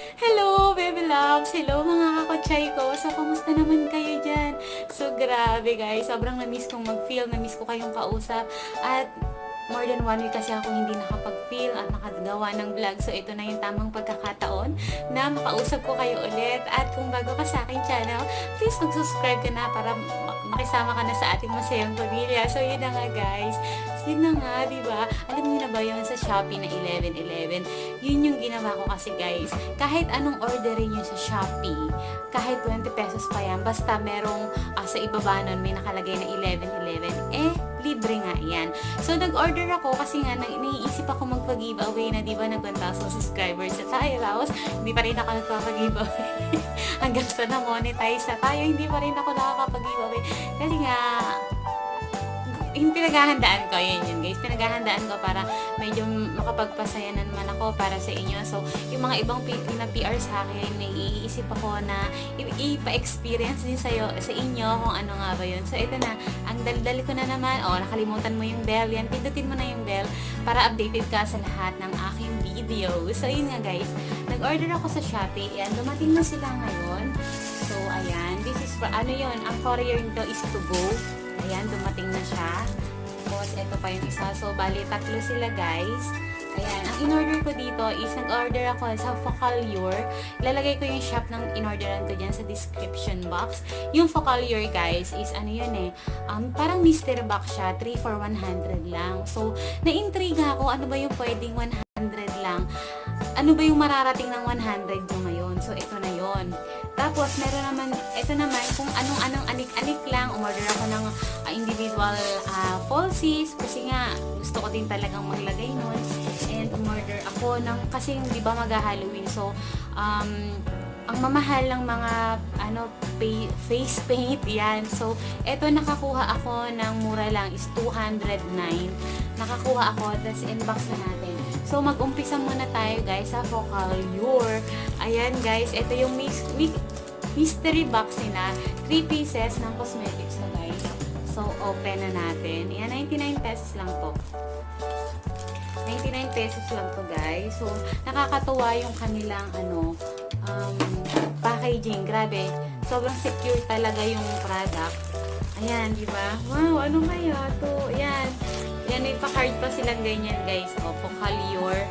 Hello, baby loves! Hello mga kakotsay ko! So, kamusta naman kayo dyan? So, grabe guys. Sobrang na-miss kong mag-feel. Na-miss ko kayong kausap. At more than one week kasi ako hindi nakapag-feel at nakagawa ng vlog. So, ito na yung tamang pagkakataon na makausap ko kayo ulit. At kung bago ka sa aking channel, please mag-subscribe ka na para makisama ka na sa ating masayang pamilya. So, yun na nga guys. Yun na nga, di ba? Alam niyo na ba yung sa Shopee na 1111? Yun yung ginawa ko kasi guys. Kahit anong orderin nyo sa Shopee, kahit 20 pesos pa yan, basta merong ah, sa ibaba nun may nakalagay na 1111, eh, libre nga yan. So, nag-order ako kasi nga, na, naiisip ako magpa-giveaway na, di ba, nag 1,000 subscribers sa tayo. Tapos, hindi pa rin ako nagpapa-giveaway. Hanggang sa na-monetize na tayo, hindi pa rin ako nakakapag-giveaway. Kasi nga, yung pinaghahandaan ko, yun yun guys, pinaghahandaan ko para medyo makapagpasaya na naman ako para sa inyo. So, yung mga ibang people na PR sa akin, naiisip ako na ipa-experience din sa'yo, sa inyo kung ano nga ba yun. So, ito na, ang daldal ko na naman, oh, nakalimutan mo yung bell, yan, pindutin mo na yung bell para updated ka sa lahat ng aking video. So, yun nga guys, nag-order ako sa Shopee, yan, dumating na sila ngayon. So, ayan, this is for, ano yun, ang courier nito is to go. Ayan, dumating na siya. Tapos, ito pa yung isa. So, bali, tatlo sila, guys. Ayan, ang in-order ko dito is nag-order ako sa Focalure. Lalagay ko yung shop ng in-orderan ko dyan sa description box. Yung Focalure, guys, is ano yun eh, um, parang mystery box siya, 3 for 100 lang. So, na-intriga ako, ano ba yung pwedeng 100 lang? Ano ba yung mararating ng 100 nyo ngayon? So, ito na yon tapos, meron naman, ito naman, kung anong-anong anik-anik lang, umorder ako ng ah, individual uh, falsies, kasi nga, gusto ko din talagang maglagay nun. And umorder ako ng, kasi di ba mag-Halloween, so, um, ang mamahal ng mga ano pa- face paint yan. So, eto nakakuha ako ng mura lang is 209. Nakakuha ako, tapos inbox na natin. So, mag-umpisa muna tayo guys sa Focalure. Ayan guys, ito yung mix, mix, mystery box nila. 3 pieces ng cosmetics na guys. So, open na natin. Ayan, 99 pesos lang to. 99 pesos lang to guys. So, nakakatuwa yung kanilang ano, um, packaging. Grabe. Sobrang secure talaga yung product. Ayan, di ba? Wow, ano kaya to? Ayan. Yan, may pa-card pa silang ganyan guys. O, Pocalior.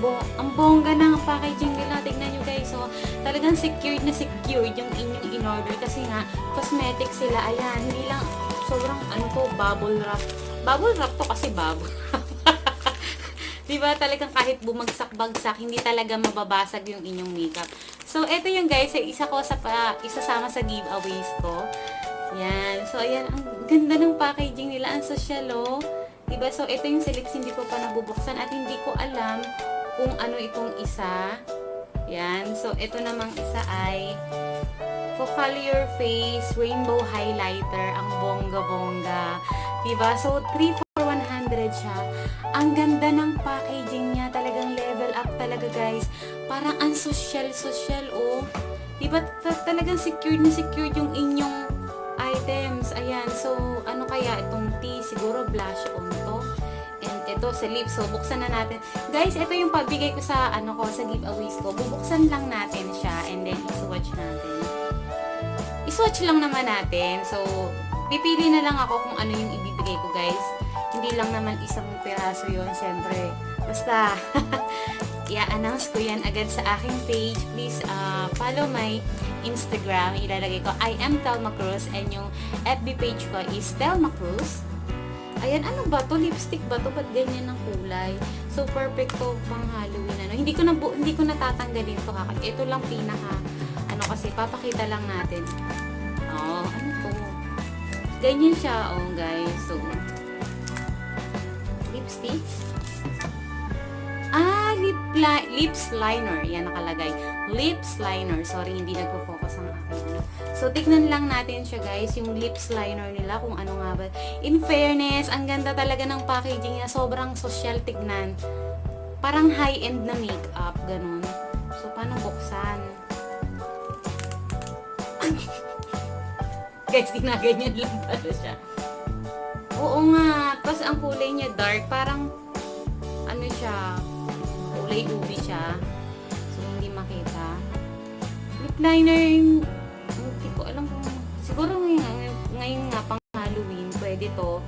Bo- ang bongga ng packaging nila. Tignan nyo guys. So, talagang secured na secured yung inyong in-order. Kasi nga, cosmetic sila. Ayan, hindi lang sobrang ano to, bubble wrap. Bubble wrap to kasi bubble Di ba talagang kahit bumagsak-bagsak, hindi talaga mababasag yung inyong makeup. So, ito yung guys, isa ko sa pa, isasama sa giveaways ko. Yan. So, ayan, ang ganda ng packaging nila. Ang social, oh. Diba? So, ito yung selects hindi ko pa nabubuksan at hindi ko alam kung ano itong isa. Yan. So, ito namang isa ay Focalier Face Rainbow Highlighter. Ang bongga-bongga. Diba? So, 3 for 100 siya. Ang ganda ng packaging niya. Talagang level up talaga, guys. Parang ang social-social, oh. Diba? Ta- talagang secured na secured yung inyong items. Ayan. So, ano kaya itong tea? Siguro blush on to. Ito sa lips. So, buksan na natin. Guys, ito yung pabigay ko sa, ano ko, sa giveaways ko. Bubuksan lang natin siya and then iswatch natin. Iswatch lang naman natin. So, pipili na lang ako kung ano yung ibibigay ko, guys. Hindi lang naman isang piraso yon Siyempre, basta, i-announce ko yan agad sa aking page. Please uh, follow my Instagram. Ilalagay ko, I am Telma Cruz. And yung FB page ko is Telma Cruz. Ayan, ano ba to? Lipstick ba to? Ba't ganyan ng kulay? So, perfect to pang Halloween. Ano? Hindi ko na, hindi ko natatanggalin to. Kaka. Ito lang pinaka, ano kasi, papakita lang natin. Oh, ano to? Ganyan siya, oh guys. So, lipstick. Ah, lip li- lips liner. Yan nakalagay. Lips liner. Sorry, hindi nagpo-focus ang. So, tignan lang natin siya guys, yung lips liner nila, kung ano nga ba. In fairness, ang ganda talaga ng packaging niya. Sobrang social tignan. Parang high-end na makeup, ganun. So, paano buksan? guys, ginaganyan lang pala siya. Oo nga. Tapos ang kulay niya dark. Parang, ano siya, kulay ubi siya. So, liner, siguro ngayon, ngayon nga pang Halloween, pwede to.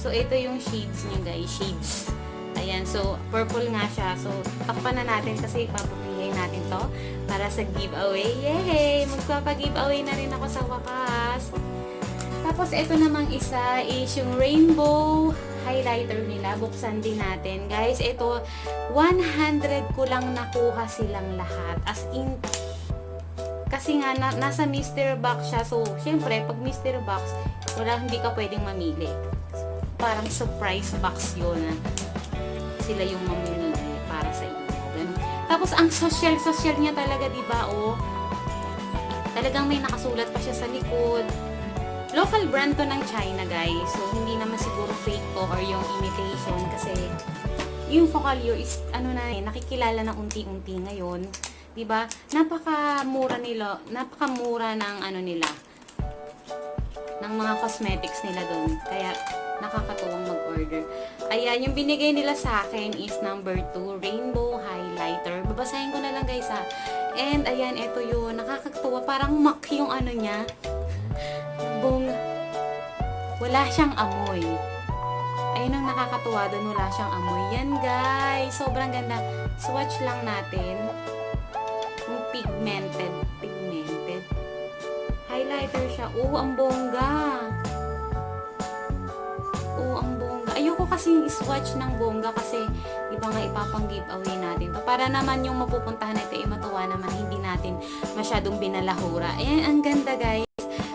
So, ito yung shades niya guys, shades. Ayan, so, purple nga siya. So, takpan na natin kasi papamigay natin to para sa giveaway. Yay! Magpapag-giveaway na rin ako sa wakas. Tapos, ito namang isa is yung rainbow highlighter nila. Buksan din natin. Guys, ito, 100 ko lang nakuha silang lahat. As in, kasi nga, na, nasa mystery box siya. So, syempre, pag mystery box, wala, hindi ka pwedeng mamili. Parang surprise box yun. Sila yung mamimili para sa inyo. Ganun. Tapos, ang social-social niya talaga, di ba? Oh, talagang may nakasulat pa siya sa likod. Local brand to ng China, guys. So, hindi naman siguro fake to or yung imitation kasi yung Focalio is, ano na eh, nakikilala na unti-unti ngayon. 'Di ba? Napakamura nila, napakamura ng ano nila ng mga cosmetics nila doon. Kaya nakakatuwang mag-order. Ayan, yung binigay nila sa akin is number 2, Rainbow Highlighter. Babasahin ko na lang guys ha. And ayan, ito yun. Nakakatuwa. Parang mak yung ano niya. Bung. Wala siyang amoy. Ayun ang nakakatuwa doon. Wala siyang amoy. Yan guys. Sobrang ganda. Swatch lang natin. Pigmented. Pigmented. Highlighter siya. Oo, ang bongga. Oo, ang bongga. Ayoko kasing swatch ng bongga kasi di ba nga ipapang giveaway natin. Para naman yung mapupuntahan natin ay matuwa naman hindi natin masyadong binalahura. Ayan, ang ganda guys.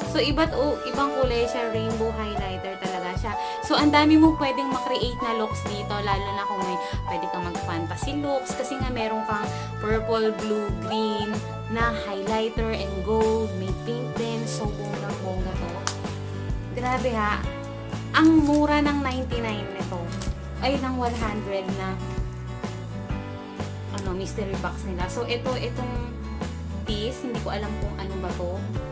So, iba't o, ibang kulay siya. Rainbow highlighter. So, ang dami mo pwedeng makreate na looks dito. Lalo na kung may pwede kang mag-fantasy looks. Kasi nga meron kang purple, blue, green na highlighter and gold. May pink din. So, bonggang-bongga to. Grabe ha. Ang mura ng 99 nito. Ay, ng 100 na ano, mystery box nila. So, ito, itong piece, hindi ko alam kung ano ba to.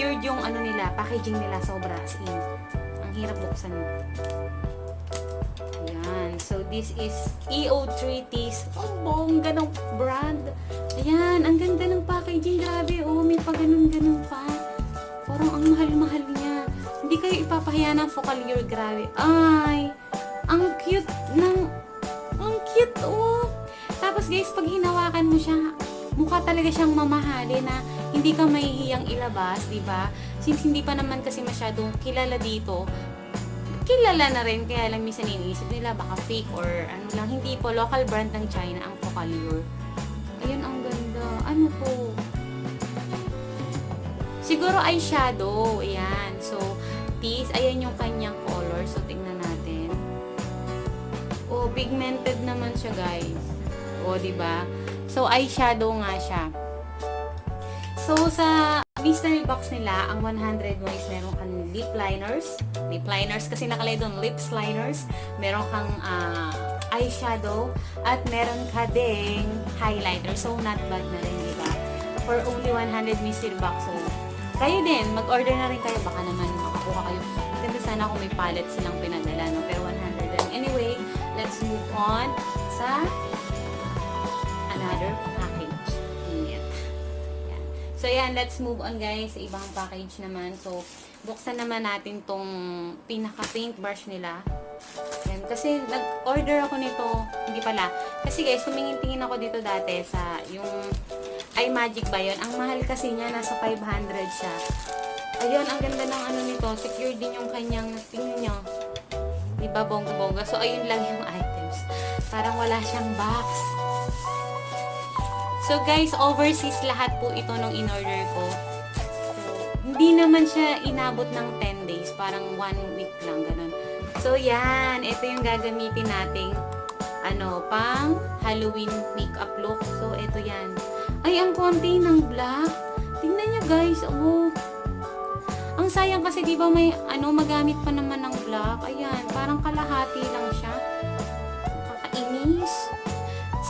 Secured yung ano nila, packaging nila sobra as in. Ang hirap buksan mo. Ayan. So, this is EO3Ts. Ang bongga ng brand. Ayan. Ang ganda ng packaging. Grabe. Oh, may pa ganun-ganun pa. Parang ang mahal-mahal niya. Hindi kayo ipapahiya ng Focalier. Grabe. Ay. Ang cute ng... Ang cute, oh. Tapos, guys, pag hinawakan mo siya, mukha talaga siyang mamahali na hindi ka mahihiyang ilabas, di ba? Since hindi pa naman kasi masyadong kilala dito, kilala na rin, kaya lang minsan iniisip nila baka fake or ano lang. Hindi po, local brand ng China ang Focalier. Ayun, ang ganda. Ano to? Siguro eyeshadow. Ayan. So, piece. Ayan yung kanyang color. So, tingnan natin. Oh, pigmented naman siya, guys. Oh, di ba? So, eyeshadow nga siya. So, sa mystery box nila, ang 100 mo is meron kang lip liners. Lip liners kasi nakalay doon, lips liners. Meron kang ah, eyeshadow. At meron ka ding highlighter. So, not bad na rin, di? For only 100 mystery box. So, kayo din, mag-order na rin kayo. Baka naman makakuha kayo. Ganda sana kung may palette silang pinadala, no? Pero 100 lang. Anyway, let's move on sa So, yan. Let's move on, guys, sa ibang package naman. So, buksan naman natin tong pinaka-paintbrush nila. Yan. Kasi, nag-order ako nito. Hindi pala. Kasi, guys, tumingin-tingin ako dito dati sa yung iMagic ba yun? Ang mahal kasi niya, nasa 500 siya. Ayun, ang ganda ng ano nito. Secure din yung kanyang, tingnan nyo. Diba, bongga-bongga. So, ayun lang yung items. Parang wala siyang box. So guys, overseas lahat po ito nung in-order ko. So, hindi naman siya inabot ng 10 days. Parang 1 week lang, ganun. So yan, ito yung gagamitin nating ano, pang Halloween makeup look. So ito yan. Ay, ang konti ng black. Tingnan nyo guys, oh. Ang sayang kasi di ba may ano, magamit pa naman ng black. Ayan, parang kalahati lang siya.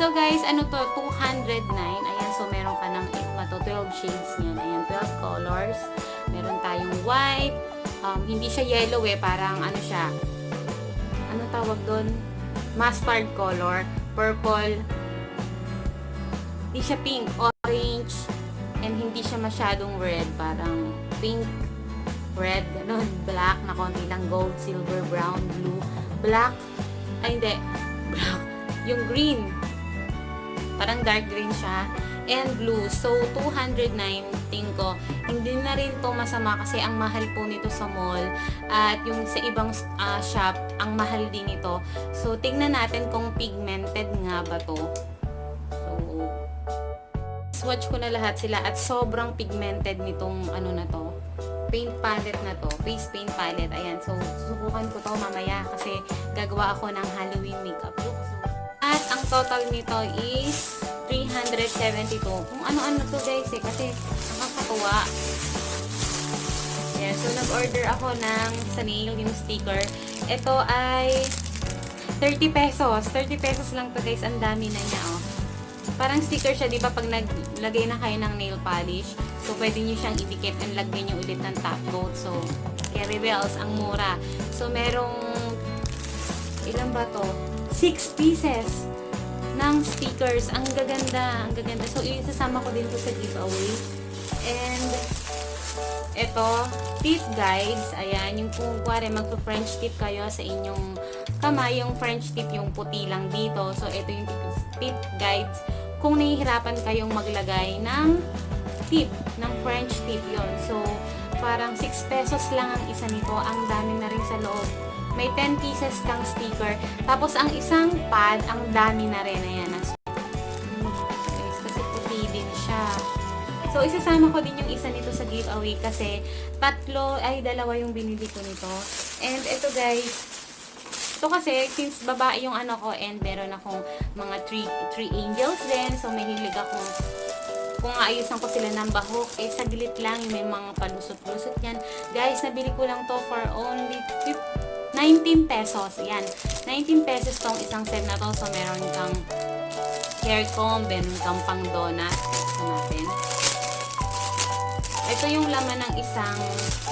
So guys, ano to, 209. Ayan, so meron ka ng to 12 shades niyan. Ayan, 12 colors. Meron tayong white. Um, hindi siya yellow eh. Parang ano siya. Ano tawag doon? Mustard color. Purple. Hindi siya pink. Orange. And hindi siya masyadong red. Parang pink, red, ganun. Black na konti lang. Gold, silver, brown, blue. Black. Ay, hindi. Black. Yung green. Parang dark green siya. And blue. So, 219 ko. Hindi na rin to masama kasi ang mahal po nito sa mall. At yung sa ibang ah, shop, ang mahal din ito. So, tingnan natin kung pigmented nga ba to. So, swatch ko na lahat sila at sobrang pigmented nitong ano na to paint palette na to, face paint palette. Ayan, so susubukan ko to mamaya kasi gagawa ako ng Halloween makeup look. So, at ang total nito is 372. Kung ano-ano to guys eh, kasi nakakatuwa. Yeah, so nag-order ako ng sa nail yung sticker. Ito ay 30 pesos. 30 pesos lang to guys. Ang dami na niya oh. Parang sticker siya, di ba, pag naglagay na kayo ng nail polish. So, pwede nyo siyang idikit and lagyan nyo ulit ng top coat. So, carry bells, ang mura. So, merong, ilan ba to? 6 pieces ng stickers. Ang gaganda, ang gaganda. So, isasama ko din to sa giveaway. And, ito, tip guides. Ayan, yung kung kuwari magpo-French tip kayo sa inyong kamay, yung French tip yung puti lang dito. So, ito yung tip, tip guides. Kung nahihirapan kayong maglagay ng tip, ng French tip yon So, parang 6 pesos lang ang isa nito. Ang dami na rin sa loob. May 10 pieces kang sticker. Tapos, ang isang pad, ang dami na rin. Ayan, guys, kasi puti din siya. So, isasama ko din yung isa nito sa giveaway kasi tatlo, ay dalawa yung binili ko nito. And ito guys, ito kasi, since babae yung ano ko and meron akong mga three, three angels din, so may hilig ako kung aayusan ko sila ng bahok, eh saglit lang yung may mga palusot-lusot yan. Guys, nabili ko lang to for only 15 19 pesos. Yan. 19 pesos tong isang set na to. So, meron kang hair comb, meron kang pang donut. Ito natin. Ito yung laman ng isang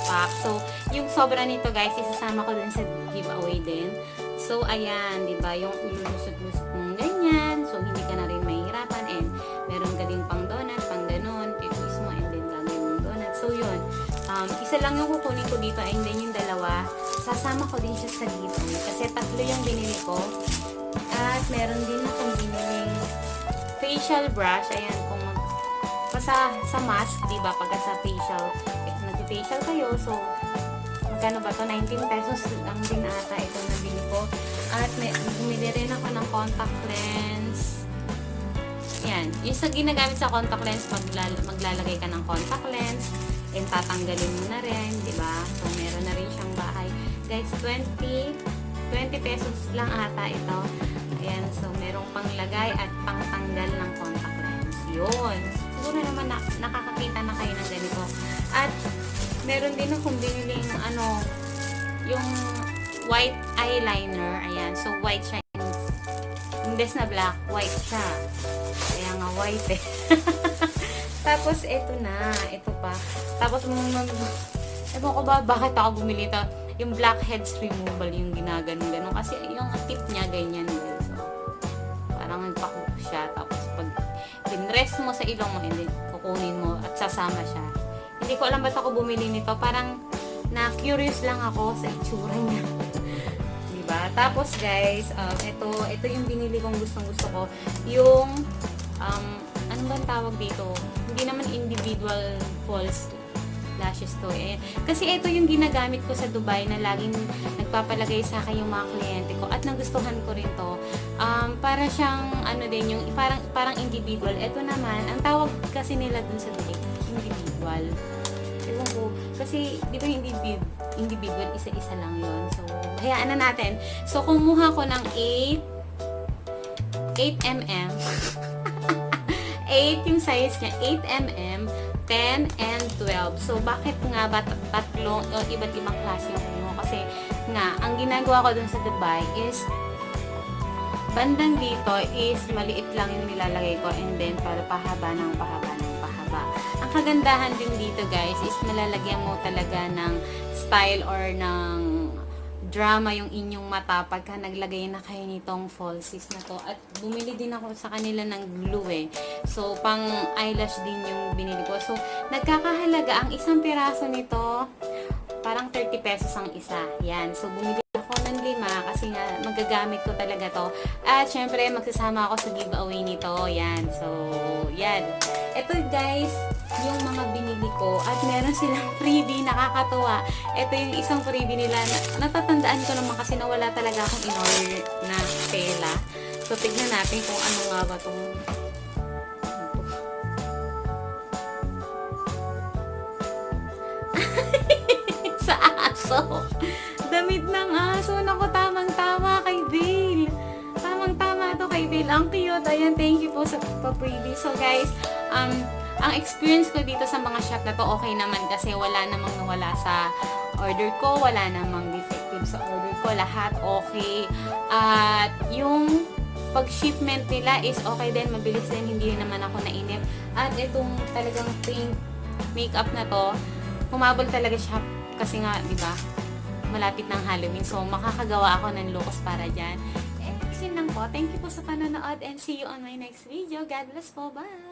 pack. So, yung sobra nito guys, isasama ko din sa giveaway din. So, ayan, di ba Yung ilulusot-lusot mong ganyan. So, hindi ka na rin mahihirapan. And, meron ka din pang donut, pang ganun. Pipis mo, and then gagawin mong donut. So, yun. Um, isa lang yung kukunin ko dito, and then yung dalawa, sasama ko din siya sa giveaway. Kasi tatlo yung binili ko. At, meron din akong biniling facial brush. Ayan, kung mag sa, sa mask, di ba, pagka sa facial, eh, nag-facial kayo, so, magkano ba to? 19 pesos lang din ata ito na bili ko. At may, bumili rin ako ng contact lens. Yan. Yung sa ginagamit sa contact lens, maglal maglalagay ka ng contact lens, and tatanggalin mo na rin, di ba? So, meron na rin. Guys, 20, 20 pesos lang ata ito. Ayan, so, merong panglagay at pangtanggal ng contact lens. Yun. Siguro naman na, nakakakita na kayo ng ganito. At, meron din akong biniling, ano, yung white eyeliner. Ayan. So, white siya. Imbes na black, white siya. Kaya nga white eh. Tapos, eto na. Ito pa. Tapos, mag... Ewan ko ba, bakit ako bumili ito? Yung blackheads removal, yung ginaganon ganon Kasi yung tip niya, ganyan guys. So, parang nagpahook siya. Tapos, pag pinrest mo sa ilong mo, hindi kukunin mo at sasama siya. Hindi ko alam ba't ako bumili nito. Parang na-curious lang ako sa itsura niya. diba? Tapos guys, um, ito, ito yung binili kong gustong gusto ko. Yung, um, ano ba tawag dito? Hindi naman individual false lashes to eh. Kasi ito yung ginagamit ko sa Dubai na laging nagpapalagay sa akin yung mga kliyente ko at nagustuhan ko rin to. Um, para siyang ano din yung parang parang individual. Ito naman, ang tawag kasi nila dun sa Dubai, individual. Ewan ko, kasi di ba yung individual, individual isa-isa lang yon So, hayaan na natin. So, kumuha ko ng 8 8 mm 8 yung size niya, 8 mm 10 and 12. So, bakit nga ba tat- tatlong o iba't ibang klase yung mo? Kasi nga, ang ginagawa ko dun sa Dubai is bandang dito is maliit lang yung nilalagay ko and then para pahaba ng pahaba ng pahaba. Ang kagandahan din dito guys is malalagyan mo talaga ng style or ng drama yung inyong mata pagka naglagay na kayo nitong falsies na to. At bumili din ako sa kanila ng glue eh. So, pang eyelash din yung binili ko. So, nagkakahalaga ang isang piraso nito, parang 30 pesos ang isa. Yan. So, bumili ako ng lima kasi nga magagamit ko talaga to. At syempre, magsasama ako sa giveaway nito. Yan. So, yan. Ito guys, yung mga binili ko at meron silang freebie nakakatuwa. Ito yung isang freebie nila na natatandaan ko naman kasi nawala talaga akong in-order na tela. So, tignan natin kung ano nga ba itong sa aso. Damit ng aso. Naku, tamang-tama kay Bill. Tamang-tama to kay Bill. Ang cute. Ayan, thank you po sa pa-freebie. So, guys, um, ang experience ko dito sa mga shop na to, okay naman kasi wala namang nawala sa order ko. Wala namang defective sa order ko. Lahat okay. At yung pag-shipment nila is okay din. Mabilis din. Hindi naman ako nainip. At itong talagang pink makeup na to, humabol talaga siya kasi nga, di ba, malapit ng Halloween. So, makakagawa ako ng looks para dyan. And, yun lang po. Thank you po sa panonood and see you on my next video. God bless po. Bye!